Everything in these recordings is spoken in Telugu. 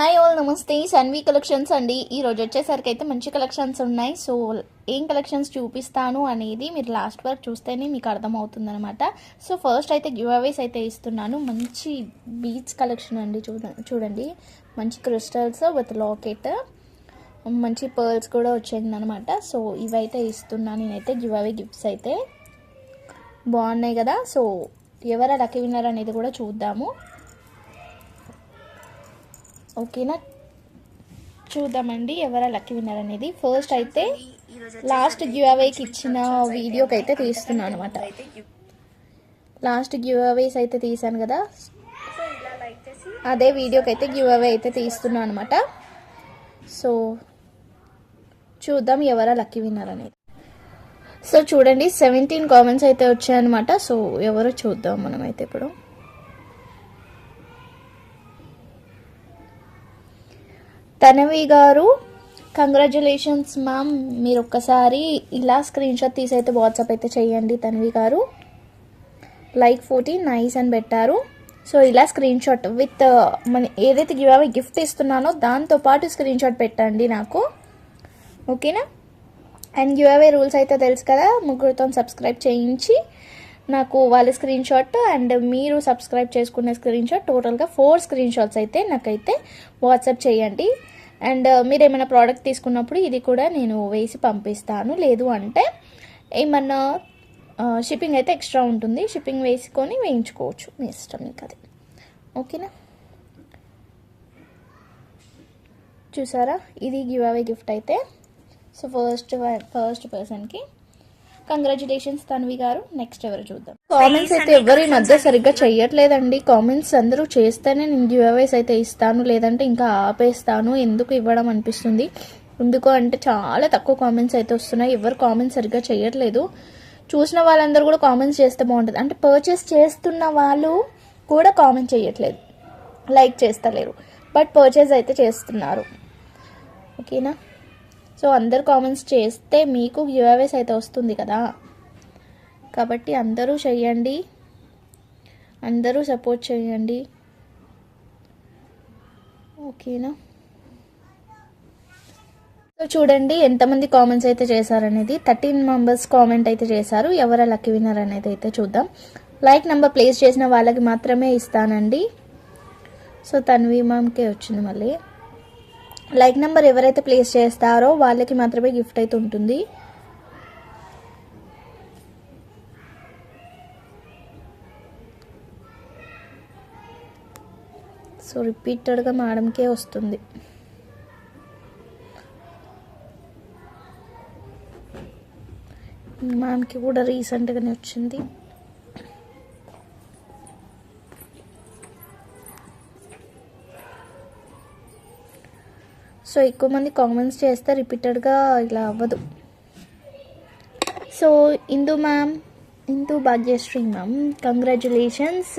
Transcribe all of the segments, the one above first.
హాయ్ ఆల్ నమస్తే. సన్వి కలెక్షన్స్ అండి. ఈ రోజు వచ్చేసరికి అయితే మంచి కలెక్షన్స్ ఉన్నాయి. సో ఏం కలెక్షన్స్ చూపిస్తాను అనేది మీరు లాస్ట్ వరకు చూస్తేనే మీకు అర్థమవుతుంది అనమాట సో ఫస్ట్ అయితే గివ్ అవేస్ అయితే ఇస్తున్నాను. మంచి బీచ్ కలెక్షన్ అండి చూడ చూడండి. మంచి క్రిస్టల్స్ విత్ లాకెట్. మంచి పర్ల్స్ కూడా వచ్చింది అనమాట సో ఇవైతే ఇస్తున్నాను నేనైతే గివ్ అవే గిఫ్ట్స్ అయితే. బాగున్నాయి కదా. సో ఎవరు లక్కీ విన్నర్ అనేది కూడా చూద్దాము. ఓకేనా? చూద్దామండి ఎవరా లక్కీ విన్నర్ అనేది. ఫస్ట్ అయితే లాస్ట్ గివ్ అవేకి ఇచ్చిన వీడియోకి అయితే తీస్తున్నాను అనమాట లాస్ట్ గివ్ అవేస్ అయితే తీసాను కదా. అదే వీడియోకి అయితే గివ్ అవే అయితే తీస్తున్నాను అనమాట సో చూద్దాం ఎవరా లక్కీ విన్నర్ అనేది. సో చూడండి సెవెంటీన్ కామెంట్స్ అయితే వచ్చాయన్నమాట. సో ఎవరో చూద్దాం మనమైతే ఇప్పుడు. తనవి గారు కంగ్రాచులేషన్స్ మ్యామ్ మీరు ఒక్కసారి ఇలా స్క్రీన్ షాట్ తీసి అయితే వాట్సాప్ అయితే చేయండి తన్వి గారు. లైక్ ఫోర్టీ నైస్ అని పెట్టారు. సో ఇలా స్క్రీన్ షాట్ విత్ మన ఏదైతే గివ్ అవే గిఫ్ట్ ఇస్తున్నానో దాంతో పాటు స్క్రీన్ షాట్ పెట్టండి నాకు. ఓకేనా అండ్ గివ్ అవే రూల్స్ అయితే తెలుసు కదా? ముగ్గురితో సబ్స్క్రైబ్ చేయించి నాకు వాళ్ళ స్క్రీన్ షాట్ అండ్ మీరు సబ్స్క్రైబ్ చేసుకునే స్క్రీన్ షాట్ టోటల్గా ఫోర్ స్క్రీన్ షాట్స్ అయితే నాకైతే వాట్సాప్ చేయండి. అండ్ మీరు ఏమైనా ప్రోడక్ట్ తీసుకున్నప్పుడు ఇది కూడా నేను వేసి పంపిస్తాను. లేదు అంటే ఏమన్నా uh, షిప్పింగ్ అయితే ఎక్స్ట్రా ఉంటుంది. షిప్పింగ్ వేసుకొని వేయించుకోవచ్చు. మీ ఇష్టం మీకు అది. ఓకేనా చూసారా? ఇది గివ్ అవే గిఫ్ట్ అయితే సో ఫస్ట్ ఫస్ట్ పర్సన్కి కంగ్రాచులేషన్స్ తన్వి గారు. నెక్స్ట్ ఎవరు చూద్దాం? కామెంట్స్ అయితే ఎవరు ఈ మధ్య సరిగ్గా చెయ్యట్లేదండి. కామెంట్స్ అందరూ చేస్తేనే నేను గివ్ అవేస్ అయితే ఇస్తాను. లేదంటే ఇంకా ఆపేస్తాను. ఎందుకు ఇవ్వడం అనిపిస్తుంది? ఎందుకు అంటే చాలా తక్కువ కామెంట్స్ అయితే వస్తున్నాయి. ఎవరు కామెంట్స్ సరిగ్గా చేయట్లేదు చూసిన వాళ్ళందరూ కూడా కామెంట్స్ చేస్తే బాగుంటుంది. అంటే పర్చేస్ చేస్తున్న వాళ్ళు కూడా కామెంట్ చేయట్లేదు లైక్ చేస్తలేరు. బట్ పర్చేస్ అయితే చేస్తున్నారు. ఓకేనా సో అందరు కామెంట్స్ చేస్తే మీకు గివ్అవేస్ అయితే వస్తుంది కదా. కాబట్టి అందరూ చెయ్యండి. అందరూ సపోర్ట్ చేయండి ఓకేనా? సో చూడండి ఎంతమంది కామెంట్స్ అయితే చేశారనేది. థర్టీన్ మెంబర్స్ కామెంట్ అయితే చేశారు. ఎవరు లక్కీ విన్నర్ అనేది అయితే చూద్దాం. లైక్ నెంబర్ ప్లేస్ చేసిన వాళ్ళకి మాత్రమే ఇస్తానండి. సో తన్వి మామ్కే వచ్చింది మళ్ళీ. లైక్ నెంబర్ ఎవరైతే ప్లేస్ చేస్తారో వాళ్ళకి మాత్రమే గిఫ్ట్ అయితే ఉంటుంది. సో రిపీటెడ్గా మేడంకే వస్తుంది. మ్యామ్కి కూడా రీసెంట్గానే వచ్చింది. సో ఎక్కువ మంది కామెంట్స్ చేస్తే రిపీటెడ్గా ఇలా అవ్వదు. So Indu ma'am Indu Bhagyashree ma'am congratulations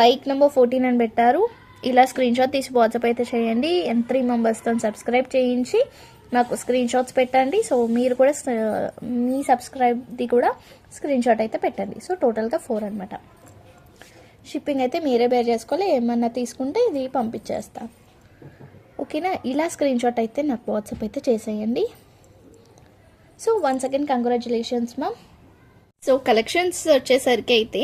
like number fourteen అని పెట్టారు. ఇలా స్క్రీన్ షాట్ తీసి వాట్సాప్ అయితే చేయండి. ఎంత త్రీ మెంబర్స్తో సబ్స్క్రైబ్ చేయించి నాకు స్క్రీన్ షాట్స్ పెట్టండి. సో మీరు కూడా మీ సబ్స్క్రైబ్ది కూడా స్క్రీన్ షాట్ అయితే పెట్టండి. సో టోటల్గా ఫోర్ అనమాట షిప్పింగ్ అయితే మీరే బేర్ చేసుకోవాలి. ఏమన్నా తీసుకుంటే ఇది పంపించేస్తాను ఓకేనా? ఇలా స్క్రీన్ షాట్ అయితే నాకు వాట్సాప్ అయితే చేసేయండి. So once again congratulations ma'am so collections వచ్చేసరికి అయితే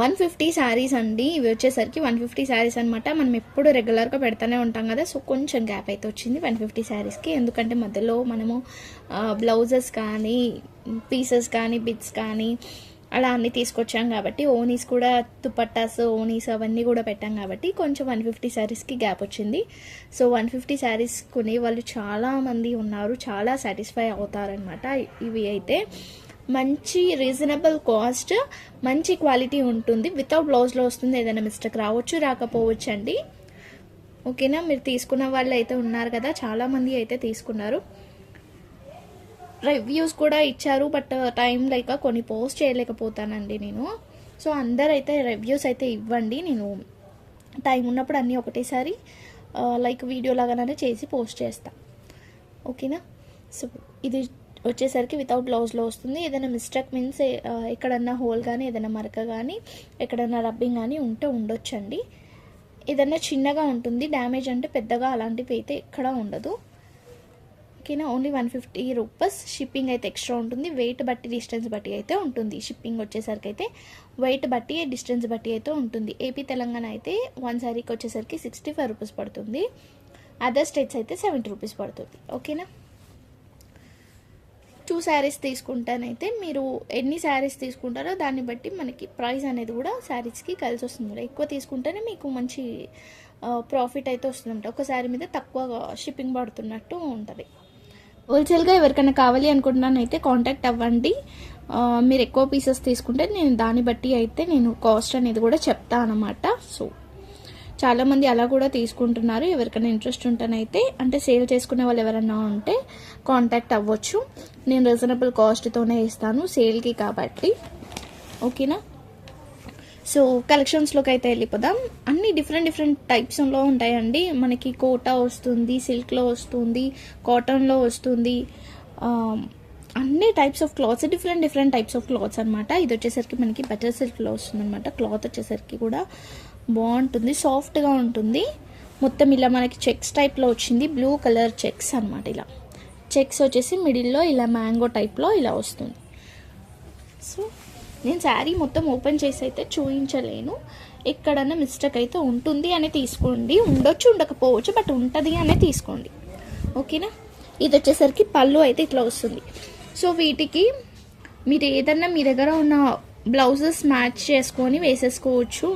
వన్ ఫిఫ్టీ శారీస్ అండి. ఇవి వచ్చేసరికి వన్ ఫిఫ్టీ శారీస్ అనమాట మనం ఎప్పుడు రెగ్యులర్గా పెడతానే ఉంటాం కదా. సో కొంచెం గ్యాప్ అయితే వచ్చింది వన్ ఫిఫ్టీ శారీస్కి ఎందుకంటే మధ్యలో మనము బ్లౌజెస్ కానీ పీసెస్ కానీ బిట్స్ కానీ అలా అన్నీ తీసుకొచ్చాం కాబట్టి ఓనీస్ కూడా దుపట్టాస్ ఓనీస్ అవన్నీ కూడా పెట్టాం కాబట్టి కొంచెం వన్ ఫిఫ్టీ శారీస్కి గ్యాప్ వచ్చింది. సో వన్ ఫిఫ్టీ శారీస్ కొనే వాళ్ళు చాలామంది ఉన్నారు. చాలా సాటిస్ఫై అవుతారనమాట ఇవి అయితే. మంచి రీజనబుల్ కాస్ట్ మంచి క్వాలిటీ ఉంటుంది. వితౌట్ బ్లౌజ్లో వస్తుంది ఏదైనా మిస్టేక్ రావచ్చు రాకపోవచ్చు అండి ఓకేనా? మీరు తీసుకున్న వాళ్ళు అయితే ఉన్నారు కదా చాలామంది అయితే తీసుకున్నారు. రివ్యూస్ కూడా ఇచ్చారు బట్ టైం లేక కొన్ని పోస్ట్ చేయలేకపోతానండి నేను. సో అందరైతే రివ్యూస్ అయితే ఇవ్వండి. నేను టైం ఉన్నప్పుడు అన్నీ ఒకటేసారి లైక్ వీడియో లాగానే చేసి పోస్ట్ చేస్తా. ఓకేనా? సో ఇది వచ్చేసరికి వితౌట్ బ్లౌజ్లో వస్తుంది. ఏదైనా మిస్టేక్ మీన్స్ uh, ఎక్కడన్నా హోల్ కానీ ఏదైనా మరక కానీ ఎక్కడన్నా రబ్బింగ్ కానీ ఉంటే ఉండొచ్చండి. ఏదన్నా చిన్నగా ఉంటుంది డ్యామేజ్ అంటే పెద్దగా అలాంటివి అయితే ఎక్కడా ఉండదు. ఓకేనా only one fifty rupees shipping అయితే ఎక్స్ట్రా ఉంటుంది. వెయిట్ బట్టి డిస్టెన్స్ బట్టి అయితే ఉంటుంది. షిప్పింగ్ వచ్చేసరికి అయితే వెయిట్ బట్టి డిస్టెన్స్ బట్టి అయితే ఉంటుంది. ఏపీ తెలంగాణ అయితే వన్ శారీకి వచ్చేసరికి సిక్స్టీ ఫైవ్ రూపీస్ పడుతుంది. అదర్ స్టేట్స్ అయితే సెవెంటీ రూపీస్ పడుతుంది. ఓకేనా? టూ శారీస్ తీసుకుంటానైతే మీరు ఎన్ని శారీస్ తీసుకుంటారో దాన్ని బట్టి మనకి ప్రైస్ అనేది కూడా శారీస్కి కలిసి వస్తుంది ఎక్కువ తీసుకుంటేనే మీకు మంచి ప్రాఫిట్ అయితే వస్తుందంట. ఒక శారీ మీద తక్కువ షిప్పింగ్ పడుతున్నట్టు ఉంటుంది. హోల్సేల్గా ఎవరికైనా కావాలి అనుకుంటున్నాను అయితే కాంటాక్ట్ అవ్వండి. మీరు ఎక్కువ పీసెస్ తీసుకుంటే నేను దాన్ని బట్టి అయితే నేను కాస్ట్ అనేది కూడా చెప్తా అనమాట సో చాలామంది అలా కూడా తీసుకుంటున్నారు. ఎవరికైనా ఇంట్రెస్ట్ ఉంటేనైతే అంటే సేల్ చేసుకునే వాళ్ళు ఎవరైనా ఉంటే కాంటాక్ట్ అవ్వచ్చు. నేను రీజనబుల్ కాస్ట్తోనే ఇస్తాను సేల్కి కాబట్టి. ఓకేనా సో కలెక్షన్స్లోకి అయితే వెళ్ళిపోదాం. అన్ని డిఫరెంట్ డిఫరెంట్ టైప్స్లో ఉంటాయండి. మనకి కోటా వస్తుంది సిల్క్లో వస్తుంది కాటన్లో వస్తుంది. అన్ని types of cloths different different types of cloths అనమాట ఇది వచ్చేసరికి మనకి బటర్ సిల్క్లో వస్తుంది అనమాట క్లాత్ వచ్చేసరికి కూడా బాగుంటుంది సాఫ్ట్గా ఉంటుంది. మొత్తం ఇలా మనకి చెక్స్ టైప్లో వచ్చింది బ్లూ కలర్ చెక్స్ అనమాట ఇలా. చెక్స్ వచ్చేసి మిడిల్లో ఇలా మ్యాంగో టైప్లో ఇలా వస్తుంది. సో నేను శారీ మొత్తం ఓపెన్ చేసి అయితే చూపించలేను ఎక్కడన్నా మిస్టేక్ అయితే ఉంటుంది అని తీసుకోండి. ఉండొచ్చు ఉండకపోవచ్చు బట్ ఉంటుంది అనే తీసుకోండి. ఓకేనా? ఇది వచ్చేసరికి పళ్ళు అయితే ఇట్లా వస్తుంది. సో వీటికి మీరు ఏదన్నా మీ దగ్గర ఉన్న బ్లౌజెస్ మ్యాచ్ చేసుకొని వేసేసుకోవచ్చు.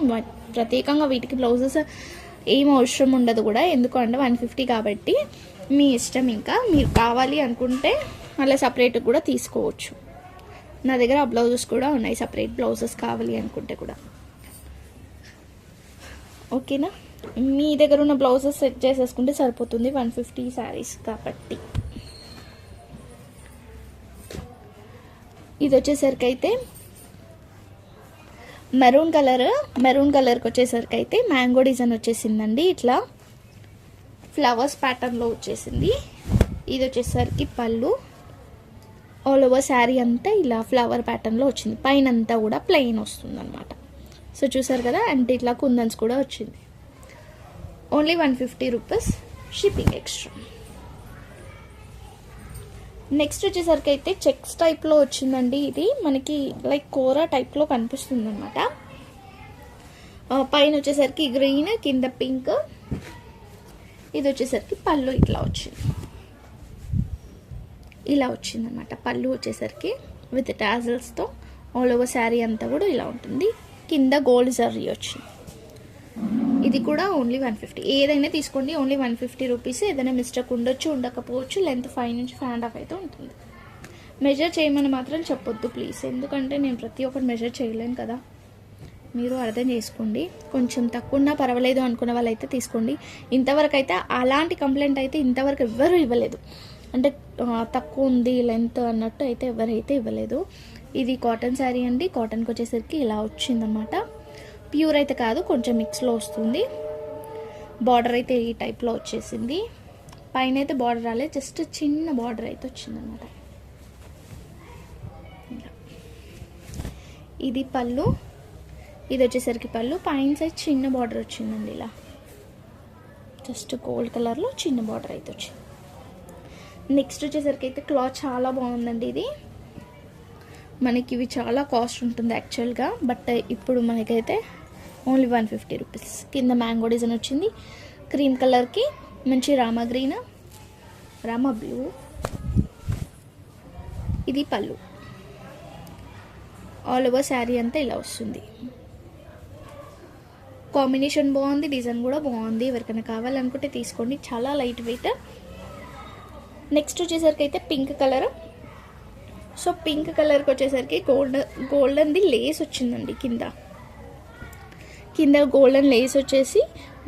ప్రత్యేకంగా వీటికి బ్లౌజెస్ ఏం అవసరం ఉండదు కూడా. ఎందుకంటే వన్ ఫిఫ్టీ కాబట్టి మీ ఇష్టం ఇంకా. మీరు కావాలి అనుకుంటే అలా సపరేట్ కూడా తీసుకోవచ్చు. నా దగ్గర ఆ బ్లౌజెస్ కూడా ఉన్నాయి సపరేట్ బ్లౌజెస్ కావాలి అనుకుంటే కూడా. ఓకేనా? మీ దగ్గర ఉన్న బ్లౌజెస్ సెట్ చేసేసుకుంటే సరిపోతుంది వన్ ఫిఫ్టీ శారీస్ కాబట్టి. ఇది వచ్చేసరికి అయితే మెరూన్ కలర్ మెరూన్ కలర్కి వచ్చేసరికి అయితే మ్యాంగో డిజైన్ వచ్చేసిందండి. ఇట్లా ఫ్లవర్స్ ప్యాటర్న్లో వచ్చేసింది. ఇది వచ్చేసరికి పళ్ళు. ఆల్ ఓవర్ శారీ అంతా ఇలా ఫ్లవర్ ప్యాటర్న్లో వచ్చింది. పైన అంతా కూడా ప్లెయిన్ వస్తుంది అనమాట సో చూసారు కదా? అంటే ఇట్లా కుందన్స్ కూడా వచ్చింది. Only one fifty rupees shipping extra next వచ్చేసరికి అయితే చెక్స్ టైప్లో వచ్చిందండి ఇది. మనకి లైక్ కూర టైప్లో కనిపిస్తుంది అనమాట పైన వచ్చేసరికి గ్రీన్ కింద పింక్ ఇది వచ్చేసరికి పళ్ళు ఇట్లా వచ్చింది. ఇలా వచ్చిందనమాట పళ్ళు వచ్చేసరికి విత్ టాజల్స్తో ఆల్ ఓవర్ శారీ అంతా కూడా ఇలా ఉంటుంది. కింద గోల్డ్ జర్రీ వచ్చింది. ఇది కూడా ఓన్లీ వన్ ఫిఫ్టీ ఏదైనా తీసుకోండి ఓన్లీ వన్ ఫిఫ్టీ రూపీస్ ఏదైనా మిస్టేక్ ఉండొచ్చు ఉండకపోవచ్చు లెంత్ ఫైవ్ నుంచి ఫైవ్ అండ్ హాఫ్ అయితే ఉంటుంది. మెజర్ చేయమని మాత్రం చెప్పొద్దు ప్లీజ్ ఎందుకంటే నేను ప్రతి ఒక్కటి మెజర్ చేయలేను కదా. మీరు అర్థం చేసుకోండి. కొంచెం తక్కువ ఉన్నా పర్వాలేదు అనుకున్న వాళ్ళైతే తీసుకోండి. ఇంతవరకు అయితే అలాంటి కంప్లైంట్ అయితే ఇంతవరకు ఎవ్వరూ ఇవ్వలేదు. అంటే తక్కువ ఉంది లెంత్ అన్నట్టు అయితే ఎవరైతే ఇవ్వలేదు. ఇది కాటన్ శారీ అండి. కాటన్కి వచ్చేసరికి ఇలా వచ్చిందనమాట ప్యూర్ అయితే కాదు కొంచెం మిక్స్లో వస్తుంది. బార్డర్ అయితే ఈ టైప్లో వచ్చేసింది. పైన అయితే బార్డర్ రాలేదు జస్ట్ చిన్న బార్డర్ అయితే వచ్చిందనమాట ఇది పళ్ళు. ఇది వచ్చేసరికి పళ్ళు. పైన సైడ్ చిన్న బార్డర్ వచ్చిందండి ఇలా. జస్ట్ గోల్డ్ కలర్లో చిన్న బార్డర్ అయితే వచ్చింది. నెక్స్ట్ వచ్చేసరికి అయితే క్లాత్ చాలా బాగుందండి ఇది. మనకి ఇవి చాలా కాస్ట్ ఉంటుంది యాక్చువల్గా బట్ ఇప్పుడు మనకైతే ఓన్లీ వన్ ఫిఫ్టీ రూపీస్ కింద మ్యాంగో డిజైన్ వచ్చింది. క్రీమ్ కలర్కి మంచి రామా గ్రీన్ రామా బ్లూ ఇది పళ్ళు. ఆల్ ఓవర్ శారీ అంతా ఇలా వస్తుంది. కాంబినేషన్ బాగుంది డిజైన్ కూడా బాగుంది. ఎవరికైనా కావాలనుకుంటే తీసుకోండి. చాలా లైట్ వెయిట్ నెక్స్ట్ వచ్చేసరికి అయితే పింక్ కలర్. సో పింక్ కలర్కి వచ్చేసరికి గోల్డ్ గోల్డెన్ది లేస్ వచ్చిందండి కింద. కింద గోల్డెన్ లేస్ వచ్చేసి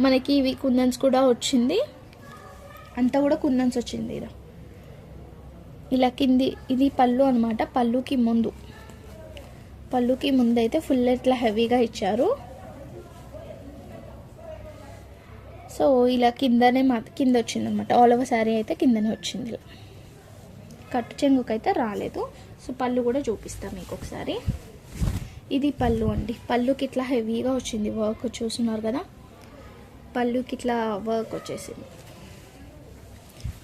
మనకి ఇవి కుందన్స్ కూడా వచ్చింది. అంతా కూడా కుందన్స్ వచ్చింది ఇలా ఇలా కింది ఇది పళ్ళు అనమాట పళ్ళుకి ముందు. పళ్ళుకి ముందు అయితే ఫుల్ ఇట్లా హెవీగా ఇచ్చారు. సో ఇలా కిందనే మా కింద వచ్చింది అనమాట ఆల్ ఓవర్ శారీ అయితే కిందనే వచ్చింది. ఇలా కట్టు చెంగుకు అయితే రాలేదు. సో పళ్ళు కూడా చూపిస్తాను మీకు ఒకసారి ఇది పళ్ళు అండి. పళ్ళుకి ఇట్లా హెవీగా వచ్చింది వర్క్ చూస్తున్నారు కదా? పళ్ళుకి ఇట్లా వర్క్ వచ్చేసింది.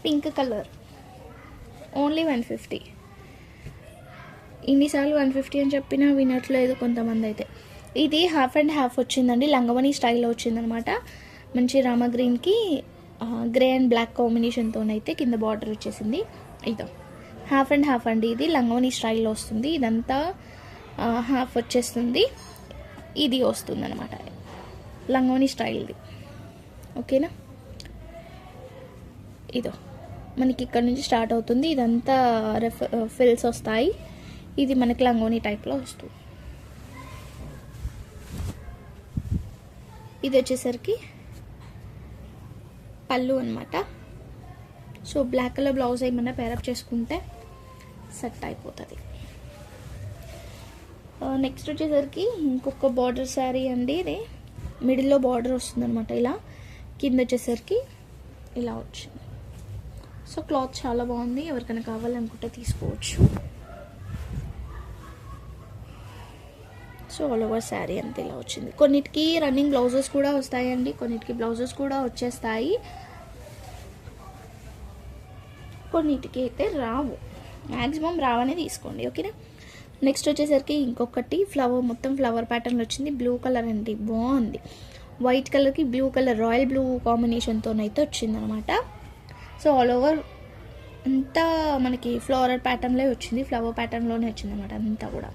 Pink colour. Only one fifty ఇన్నిసార్లు వన్ ఫిఫ్టీ అని చెప్పినా వినట్లేదు కొంతమంది అయితే ఇది హాఫ్ అండ్ హాఫ్ వచ్చిందండి. లంగవని స్టైల్లో వచ్చిందనమాట మంచి రామ గ్రీన్కి గ్రే అండ్ బ్లాక్ కాంబినేషన్తోనైతే కింద బార్డర్ వచ్చేసింది. ఇదో హాఫ్ అండ్ హాఫ్ అండి ఇది. లంగోని స్టైల్లో వస్తుంది. ఇదంతా హాఫ్ వచ్చేస్తుంది. ఇది వస్తుంది అనమాట లంగోని స్టైల్ది. ఓకేనా? ఇదో మనకి ఇక్కడ నుంచి స్టార్ట్ అవుతుంది. ఇదంతా రెఫ్ ఫిల్స్ వస్తాయి. ఇది మనకి లంగోని టైప్లో వస్తుంది. ఇది వచ్చేసరికి పళ్ళు అనమాట సో బ్లాక్ కలర్ బ్లౌజ్ ఏమన్నా పేరప్ చేసుకుంటే సెట్ అయిపోతుంది. నెక్స్ట్ వచ్చేసరికి ఇంకొక బార్డర్ శారీ అండి. ఇది మిడిల్లో బార్డర్ వస్తుందన్నమాట ఇలా. కింద వచ్చేసరికి ఇలా వచ్చింది. సో క్లాత్ చాలా బాగుంది. ఎవరికైనా కావాలనుకుంటే తీసుకోవచ్చు. సో ఆల్ ఓవర్ శారీ అంతే ఇలా వచ్చింది. కొన్నిటికి రన్నింగ్ బ్లౌజెస్ కూడా వస్తాయండి కొన్నిటికి బ్లౌజెస్ కూడా వచ్చేస్తాయి. కొన్నిటికి అయితే రావు. మ్యాక్సిమం రావనే తీసుకోండి ఓకేనా? నెక్స్ట్ వచ్చేసరికి ఇంకొకటి ఫ్లవర్ మొత్తం ఫ్లవర్ ప్యాటర్న్ వచ్చింది. బ్లూ కలర్ అండి బాగుంది. వైట్ కలర్కి బ్లూ కలర్ రాయల్ బ్లూ కాంబినేషన్తోనైతే వచ్చిందనమాట. సో ఆల్ ఓవర్ అంతా మనకి ఫ్లోరల్ ప్యాటర్న్లో వచ్చింది ఫ్లవర్ ప్యాటర్న్లోనే వచ్చిందనమాట అంతా కూడా.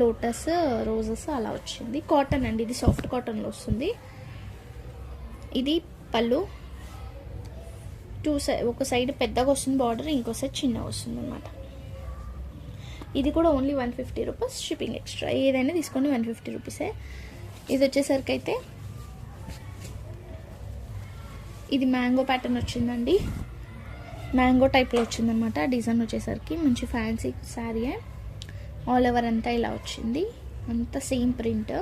లోటస్ రోజెస్ అలా వచ్చింది. కాటన్ అండి ఇది సాఫ్ట్ కాటన్లో వస్తుంది. ఇది పళ్ళు. టూ సైడ్ ఒక సైడ్ పెద్దగా వస్తుంది బార్డర్ ఇంకో సైడ్ చిన్నగా వస్తుంది అనమాట ఇది కూడా only one fifty rupees shipping extra. ఏదైనా తీసుకోండి వన్ ఫిఫ్టీ రూపీసే. ఇది వచ్చేసరికి అయితే ఇది మ్యాంగో ప్యాటర్న్ వచ్చిందండి. మ్యాంగో టైప్లో వచ్చిందనమాట డిజైన్ వచ్చేసరికి మంచి ఫ్యాన్సీ శారీయే ఆల్ ఓవర్ అంతా ఇలా వచ్చింది. అంతా సేమ్ ప్రింట్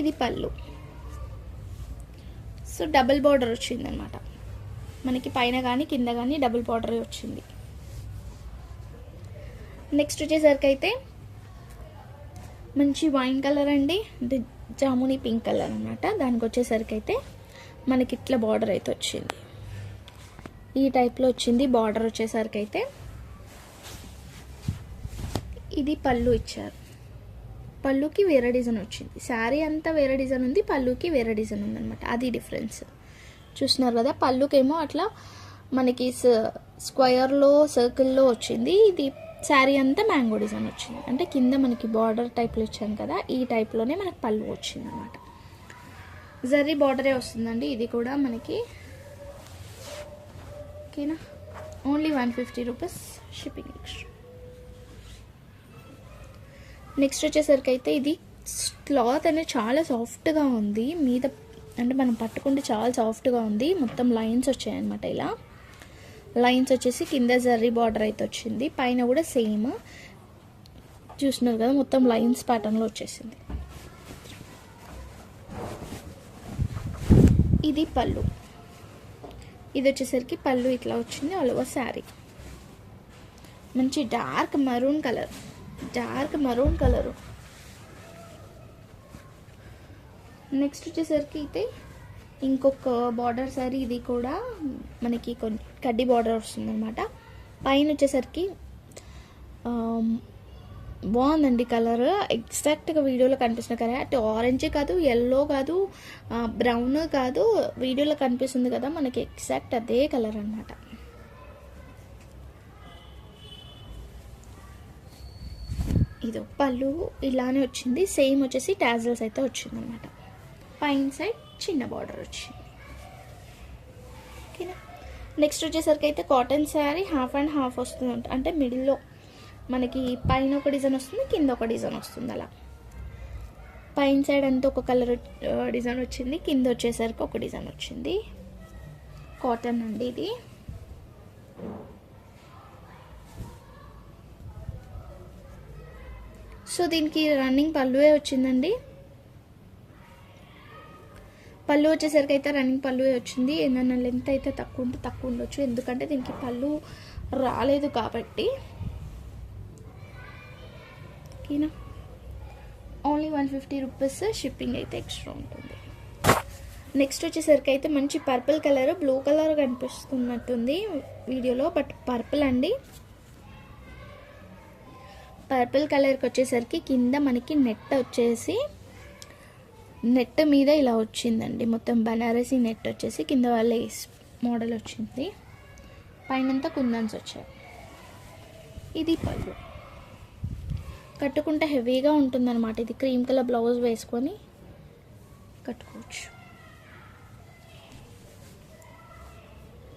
ఇది పళ్ళు. సో డబుల్ బార్డర్ వచ్చింది అనమాట మనకి పైన కానీ కింద కానీ డబుల్ బార్డర్ వచ్చింది. నెక్స్ట్ వచ్చేసరికి అయితే మంచి వైన్ కలర్ అండి. అంటే జాముని పింక్ కలర్ అనమాట దానికి వచ్చేసరికి అయితే మనకి ఇట్లా బార్డర్ అయితే వచ్చింది. ఈ టైప్లో వచ్చింది. బార్డర్ వచ్చేసరికి అయితే ఇది పళ్ళు ఇచ్చారు. పళ్ళుకి వేరే డిజైన్ వచ్చింది. శారీ అంతా వేరే డిజైన్ ఉంది పళ్ళుకి వేరే డిజైన్ ఉందన్నమాట. అది డిఫరెన్స్. చూస్తున్నారు కదా పళ్ళుకేమో అట్లా మనకి స్క్వయర్లో సర్కిల్లో వచ్చింది. ఇది శారీ అంతా మ్యాంగో డిజైన్ వచ్చింది. అంటే కింద మనకి బార్డర్ టైప్లో ఇచ్చాం కదా ఈ టైప్లోనే మనకి పళ్ళు వచ్చింది అనమాట జర్రీ బార్డరే వస్తుందండి. ఇది కూడా మనకి ఓకేనా? Only one fifty rupees shipping extra. Next వచ్చేసరికి అయితే ఇది క్లాత్ అనేది చాలా సాఫ్ట్గా ఉంది. మీద అంటే మనం పట్టుకుంటే చాలా సాఫ్ట్గా ఉంది. మొత్తం లైన్స్ వచ్చాయన్నమాట ఇలా. లైన్స్ వచ్చేసి కింద జర్రీ బార్డర్ అయితే వచ్చింది. పైన కూడా సేమ్. చూస్తున్నారు కదా మొత్తం లైన్స్ ప్యాటర్న్లో వచ్చేసింది. ఇది పళ్ళు. ఇది వచ్చేసరికి పళ్ళు ఇట్లా వచ్చింది ఆల్ ఓవర్ శారీ. మంచి dark maroon colour. Dark maroon colour. Next వచ్చేసరికి అయితే ఇంకొక బార్డర్ సారీ ఇది కూడా మనకి కొన్ని కడ్డీ బార్డర్ వస్తుందన్నమాట. పైన వచ్చేసరికి బాగుందండి కలర్. ఎగ్జాక్ట్గా వీడియోలో కనిపిస్తున్న కలర్. అటు ఆరెంజ్ కాదు ఎల్లో కాదు బ్రౌన్ కాదు వీడియోలో కనిపిస్తుంది కదా మనకి ఎగ్జాక్ట్ అదే కలర్ అనమాట ఇది పళ్ళు ఇలానే వచ్చింది. సేమ్ వచ్చేసి టాజల్స్ అయితే వచ్చింది అనమాట పైన సైడ్ చిన్న బార్డర్ వచ్చింది. ఓకేనా? నెక్స్ట్ వచ్చేసరికి అయితే cotton sari half and half వస్తుంది అంటే మిడిల్లో మనకి పైన ఒక డిజైన్ వస్తుంది కింద ఒక డిజైన్ వస్తుంది అలా. పైన సైడ్ అంతా ఒక కలర్ డిజైన్ వచ్చింది. కింద వచ్చేసరికి ఒక డిజైన్ వచ్చింది. కాటన్ అండి ఇది. సో దీనికి రన్నింగ్ పళ్ళువే వచ్చిందండి. పళ్ళు వచ్చేసరికి అయితే రన్నింగ్ పళ్ళు వచ్చింది. ఏదైనా లెంత్ అయితే తక్కువ ఉంటే తక్కువ ఉండొచ్చు. ఎందుకంటే దీనికి పళ్ళు రాలేదు కాబట్టి. ఓకేనా? Only one fifty rupees shipping అయితే ఎక్స్ట్రా ఉంటుంది. నెక్స్ట్ వచ్చేసరికి అయితే మంచి పర్పుల్ కలర్ బ్లూ కలర్ కనిపిస్తున్నట్టుంది వీడియోలో బట్ పర్పుల్ అండి. పర్పుల్ కలర్కి వచ్చేసరికి కింద మనకి నెట్ వచ్చేసి నెట్ మీద ఇలా వచ్చిందండి. మొత్తం బనారసీ నెట్ వచ్చేసి కింద వాళ్ళ మోడల్ వచ్చింది. పైనంతా కుందన్స్ వచ్చాయి. ఇది పళ్ళు. కట్టుకుంటే హెవీగా ఉంటుందన్నమాట. ఇది క్రీమ్ కలర్ బ్లౌజ్ వేసుకొని కట్టుకోవచ్చు.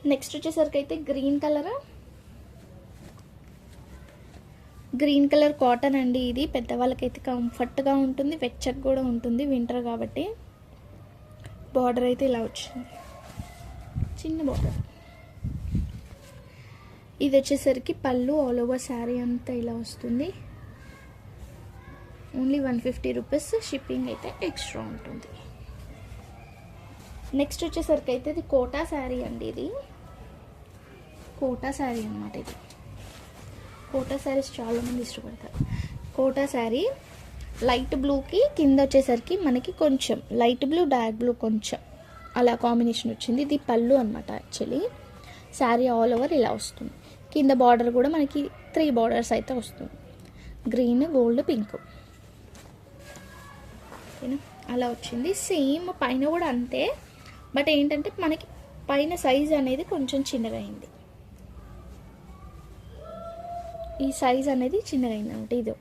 నెక్స్ట్ వచ్చేసరికి అయితే green colour. Green colour cotton అండి ఇది. పెద్దవాళ్ళకైతే కంఫర్ట్గా ఉంటుంది వెచ్చగా కూడా ఉంటుంది వింటర్ కాబట్టి. బార్డర్ అయితే ఇలా వచ్చింది. చిన్న బార్డర్. ఇది వచ్చేసరికి పళ్ళు ఆల్ ఓవర్ శారీ అంతా ఇలా వస్తుంది. Only one fifty rupees shipping అయితే ఎక్స్ట్రా ఉంటుంది. నెక్స్ట్ వచ్చేసరికి అయితే ఇది కోటా శారీ అండి ఇది. కోటా శారీ అనమాట ఇది. కోటా శారీస్ చాలా మంది ఇష్టపడతారు. కోటా శారీ లైట్ బ్లూకి కింద వచ్చేసరికి మనకి కొంచెం లైట్ బ్లూ డార్క్ బ్లూ కొంచెం అలా కాంబినేషన్ వచ్చింది. ఇది పళ్ళు అనమాట యాక్చువల్లీ. శారీ ఆల్ ఓవర్ ఇలా వస్తుంది. కింద బార్డర్ కూడా మనకి త్రీ బార్డర్స్ అయితే వస్తుంది. Green gold pink. ఓకేనా? అలా వచ్చింది. సేమ్ పైన కూడా అంతే. బట్ ఏంటంటే మనకి పైన సైజ్ అనేది కొంచెం చిన్నగా అయింది. ఈ సైజ్ అనేది చిన్నగా ఇది.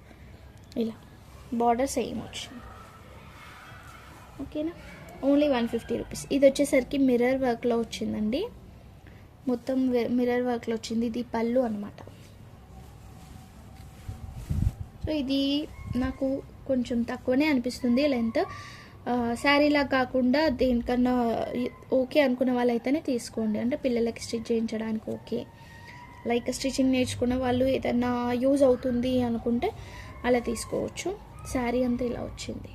ఇలా. బార్డర్ సేమ్ వచ్చింది. ఓకేనా ఓన్లీ వన్ ఫిఫ్టీ రూపీస్ ఇది వచ్చేసరికి మిర్రర్ వర్క్లో వచ్చిందండి. మొత్తం మిర్రర్ వర్క్లో వచ్చింది. ఇది పళ్ళు అనమాట. సో ఇది నాకు కొంచెం తక్కువనే అనిపిస్తుంది లెంత్. శారీలా కాకుండా దేనికన్నా ఓకే అనుకున్న వాళ్ళైతేనే తీసుకోండి. అంటే పిల్లలకి స్టిచ్ చేయించడానికి ఓకే. లైక్ స్టిచ్చింగ్ నేర్చుకున్న వాళ్ళు ఏదన్నా యూజ్ అవుతుంది అనుకుంటే అలా తీసుకోవచ్చు. శారీ అంతా ఇలా వచ్చింది.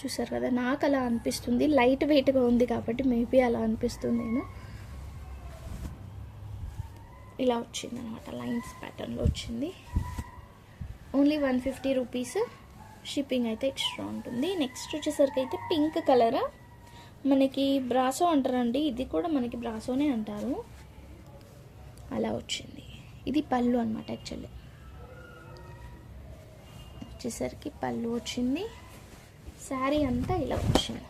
చూసారు కదా నాకు అలా అనిపిస్తుంది. లైట్ వెయిట్గా ఉంది కాబట్టి మేబీ అలా అనిపిస్తుందేమో. ఇలా వచ్చింది అనమాట లైన్స్ ప్యాటర్న్లో వచ్చింది. Only one fifty rupees shipping అయితే ఎక్స్ట్రా ఉంటుంది. నెక్స్ట్ వచ్చేసరికి అయితే పింక్ కలర్? మనకి బ్రాసో అంటారండి. ఇది కూడా మనకి బ్రాసోనే అంటారు. అలా వచ్చింది. ఇది పళ్ళు అనమాట యాక్చువల్లీ. వచ్చేసరికి పళ్ళు వచ్చింది. శారీ అంతా ఇలా వచ్చింది.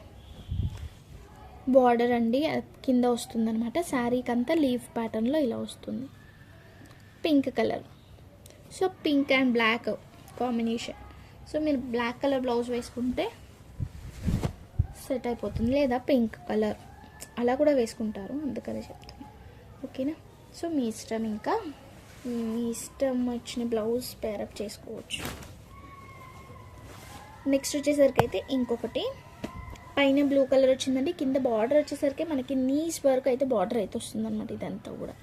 బార్డర్ అండి అది కింద వస్తుంది అనమాట శారీకి అంతా లీఫ్ ప్యాటర్న్లో ఇలా వస్తుంది. Pink colour. So pink and black combination. So మీరు బ్లాక్ కలర్ బ్లౌజ్ వేసుకుంటే సెట్ అయిపోతుంది. లేదా పింక్ కలర్ అలా కూడా వేసుకుంటారు. అందుకనే చెప్తాను ఓకేనా? సో మీ ఇష్టం ఇంకా? మీ ఇష్టం వచ్చిన బ్లౌజ్ పేరప్ చేసుకోవచ్చు. నెక్స్ట్ వచ్చేసరికి అయితే ఇంకొకటి. పైన బ్లూ కలర్ వచ్చిందండి. కింద బార్డర్ వచ్చేసరికి మనకి నీస్ వరకు అయితే బార్డర్ అయితే వస్తుంది అనమాట ఇదంతా కూడా.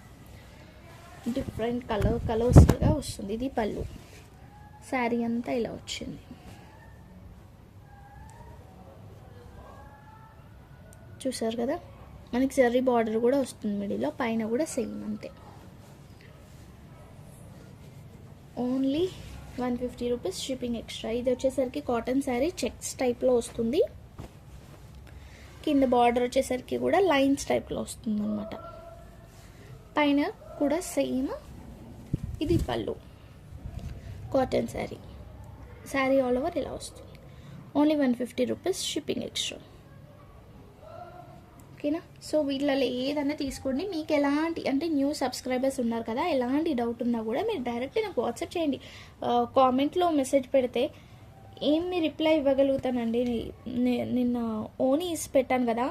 డిఫరెంట్ కలర్ కలర్స్గా వస్తుంది. ఇది పళ్ళు. శారీ అంతా ఇలా వచ్చింది. చూసారు కదా? మనకి జర్రీ బార్డర్ కూడా వస్తుంది మిడిలో పైన కూడా సేమ్ అంతే. Only one fifty rupees shipping extra. ఇది వచ్చేసరికి కాటన్ శారీ చెక్స్ టైప్లో వస్తుంది. కింద బార్డర్ వచ్చేసరికి కూడా లైన్స్ టైప్లో వస్తుంది అనమాట పైన కూడా సేమ్ ఇది పళ్ళు cotton sari. Sari all over ఇలా వస్తుంది. Only one fifty rupees shipping extra. ఓకేనా? సో వీటిలలో ఏదైనా తీసుకోండి. మీకు ఎలాంటి అంటే న్యూ సబ్స్క్రైబర్స్ ఉన్నారు కదా ఎలాంటి డౌట్ ఉన్నా కూడా మీరు డైరెక్ట్ నాకు వాట్సాప్ చేయండి. కామెంట్లో మెసేజ్ పెడితే ఏం రిప్లై ఇవ్వగలుగుతానండి. నిన్న ఓనీ ఇస్ పెట్టాను కదా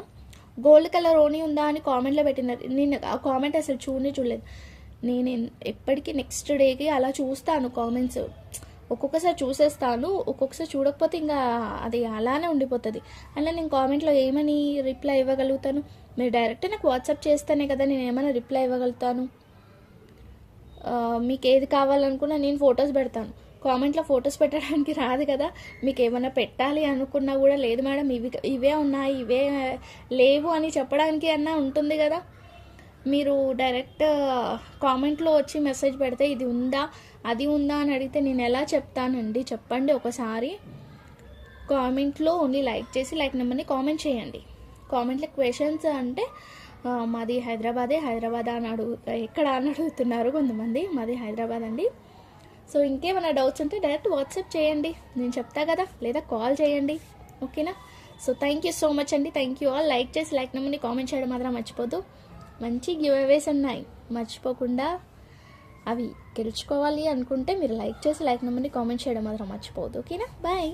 గోల్డ్ కలర్ ఓనీ ఉందా అని కామెంట్లో పెట్టిన నేను ఆ కామెంట్ అసలు చూడని చూడలేదు. నేను ఎప్పటికీ నెక్స్ట్ డేకి అలా చూస్తాను కామెంట్స్. ఒక్కొక్కసారి చూసేస్తాను ఒక్కొక్కసారి చూడకపోతే ఇంకా అది అలానే ఉండిపోతుంది. అలా నేను కామెంట్లో ఏమని రిప్లై ఇవ్వగలుగుతాను? మీరు డైరెక్ట్ నాకు వాట్సాప్ చేస్తేనే కదా నేను ఏమైనా రిప్లై ఇవ్వగలుగుతాను? మీకు ఏది కావాలనుకున్నా నేను ఫొటోస్ పెడతాను. కామెంట్లో ఫొటోస్ పెట్టడానికి రాదు కదా. మీకు ఏమైనా పెట్టాలి అనుకున్నా కూడా లేదు మేడం ఇవి ఇవే ఉన్నాయి ఇవే లేవు అని చెప్పడానికి అన్నా ఉంటుంది కదా. మీరు డైరెక్ట్ కామెంట్లో వచ్చి మెసేజ్ పెడితే ఇది ఉందా అది ఉందా అని అడిగితే నేను ఎలా చెప్తానండి? చెప్పండి ఒకసారి. కామెంట్లో ఓన్లీ లైక్ చేసి లైక్ నెంబర్ని కామెంట్ చేయండి. కామెంట్లో క్వశ్చన్స్ అంటే మాది హైదరాబాదే హైదరాబాద్ అని అడుగు ఎక్కడ అని అడుగుతున్నారు కొంతమంది మాది హైదరాబాద్ అండి. సో ఇంకేమైనా డౌట్స్ ఉంటే డైరెక్ట్ వాట్సాప్ చేయండి. నేను చెప్తా కదా లేదా కాల్ చేయండి. ఓకేనా? So thank you so much అండి. Thank you all. లైక్ చేసి లైక్ నెంబర్ని కామెంట్ చేయడం మాత్రం మర్చిపోద్దు. మంచి గివ్ అవేస్ ఉన్నాయి. మర్చిపోకుండా అవి గెలుచుకోవాలి అనుకుంటే మీరు లైక్ చేసి లైక్ నెంబర్ని కామెంట్ చేయడం మాత్రం మర్చిపోవద్దు. ఓకేనా? బాయ్.